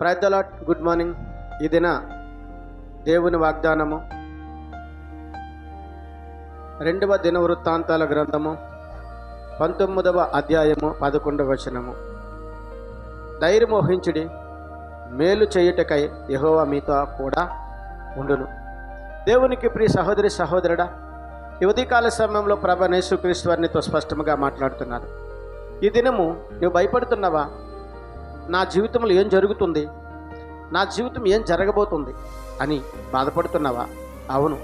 Praise the Lord good morning ఈ దిన దేవుని వాగ్దానము. రెండవ దిన వృత్తాంతాల గ్రంథము. పంతొమ్మిదవ అధ్యాయము పదకొండవ వచనము. ధైర్యమోహించుడి మేలు చేయుటకై యెహోవా మీతో కూడా ఉండును. దేవునికి ప్రియ సహోదరి సహోదరుడా ఈ సమయంలో ప్రభ యేసుక్రీస్తు వారినితో స్పష్టంగా మాట్లాడుతున్నారు ఈ దినము నువ్వు భయపడుతున్నావా? నా జీవితంలో ఏం జరుగుతుంది? నా జీవితం ఏం జరగబోతుంది? అని బాధపడుతున్నావా? అవును.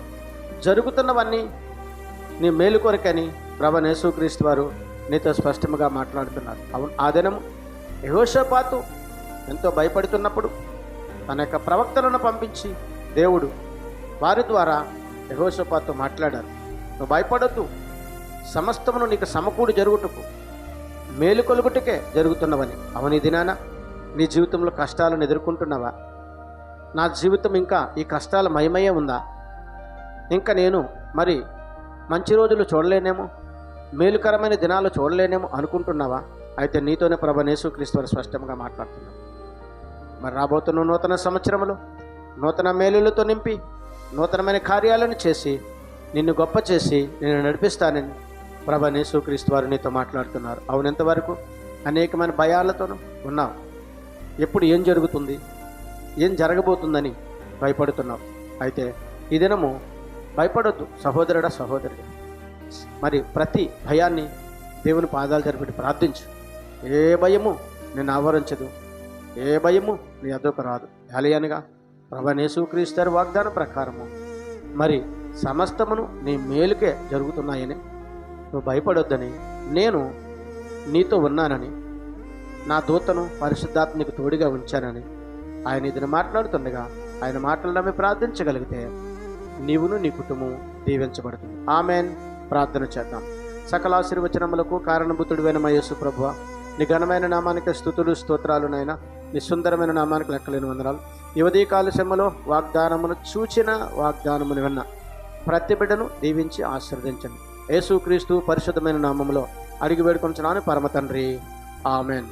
జరుగుతున్నవన్నీ నీ మేలు కొరకని ప్రభ యేసుక్రీస్తు వారు నీతో స్పష్టంగా మాట్లాడుతున్నారు. అవును ఆ దినము యహోషపాతు ఎంతో భయపడుతున్నప్పుడు తన యొక్క ప్రవక్తలను పంపించి దేవుడు వారి ద్వారా యహోషపాతు మాట్లాడారు. నువ్వు భయపడొద్దు. సమస్తమును నీకు సమకూడి జరుగుటకు మేలు కొలుగుటకే జరుగుతున్నవని. అవని దినానా నీ జీవితంలో కష్టాలను ఎదుర్కొంటున్నావా? నా జీవితం ఇంకా ఈ కష్టాల మయమయ్యే ఉందా? ఇంకా నేను మరి మంచి రోజులు చూడలేనేమో? మేలుకరమైన దినాలు చూడలేనేమో అనుకుంటున్నావా? అయితే నీతోనే ప్రభ యేసుక్రీస్తు స్పష్టంగా మాట్లాడుతున్నాను మరి రాబోతున్న నూతన సంవత్సరములు నూతన మేలులతో నింపి నూతనమైన కార్యాలను చేసి నిన్ను గొప్ప చేసి నేను నడిపిస్తానని ప్రభ నేసుక్రీస్తు వారు నీతో మాట్లాడుతున్నారు. అవునెంతవరకు అనేకమైన భయాలతోనూ ఉన్నావు. ఎప్పుడు ఏం జరుగుతుంది? ఏం జరగబోతుందని భయపడుతున్నావు. అయితే ఈ దినము భయపడొద్దు సహోదరుడా సహోదరుడు. మరి ప్రతి భయాన్ని దేవుని పాదాలు జరిపి ప్రార్థించు. ఏ భయము నేను ఆవరించదు ఏ భయము నీ అదొక రాదు. ఎలయనగా ప్రభనేసు క్రీస్తారు వాగ్దానం ప్రకారము. మరి సమస్తమును నీ మేలుకే జరుగుతున్నాయని నువ్వు భయపడొద్దని నేను నీతో ఉన్నానని నా దూతను పరిశుద్ధాత్మకు తోడుగా ఉంచానని ఆయన ఇదిని మాట్లాడుతుండగా ఆయన మాటలను ప్రార్థించగలిగితే నీవును నీ కుటుంబం దీవించబడుతుంది. ఆమెన్. ప్రార్థన చేద్దాం. సకల ఆశీర్వచనములకు కారణభూతుడివైన మా యేసు ప్రభువ నీ ఘనమైన నామానికి స్థుతులు స్తోత్రాలునైనా నీ సుందరమైన నామానికి లెక్కలేని వందనాలు. యువదీ కాలశమ్మలో వాగ్దానమును చూచిన వాగ్దానమును విన్న ప్రతి బిడ్డను దీవించి ఆశీర్వదించండి. యేసుక్రీస్తు పరిశుద్ధమైన నామములో అడిగి వేడుకొంచున్నాను పరమ తండ్రి. ఆమెన్.